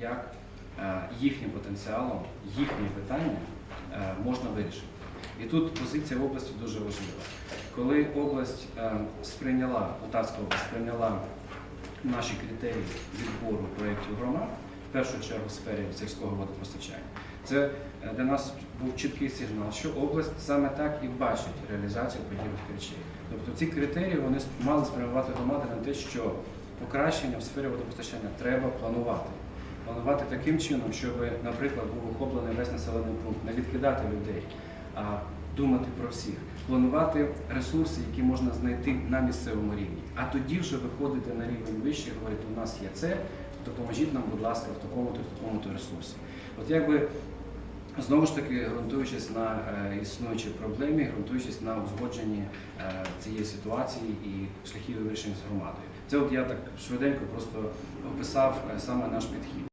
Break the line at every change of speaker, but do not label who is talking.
як е, їхнім потенціалом, їхні питання е, можна вирішити. І тут позиція області дуже важлива. Коли область е, сприйняла, Полтавська область сприйняла наші критерії відбору проєктів громад, в першу чергу в сфері сільського водопостачання, це для нас був чіткий сигнал, що область саме так і бачить реалізацію подібних речей. Тобто ці критерії вони мали спрямувати громади на те, що покращення в сфері водопостачання треба планувати. Планувати таким чином, щоб, наприклад, був охоплений весь населений пункт, не відкидати людей, а думати про всіх, планувати ресурси, які можна знайти на місцевому рівні. А тоді вже виходити на рівень вище і говорити, у нас є це, допоможіть нам, будь ласка, в такому-то, в такому-то ресурсі. От якби Знову ж таки, ґрунтуючись на е, існуючій проблемі, ґрунтуючись на узгодженні е, цієї ситуації і шляхів вирішення з громадою. Це от я так швиденько просто описав е, саме наш підхід.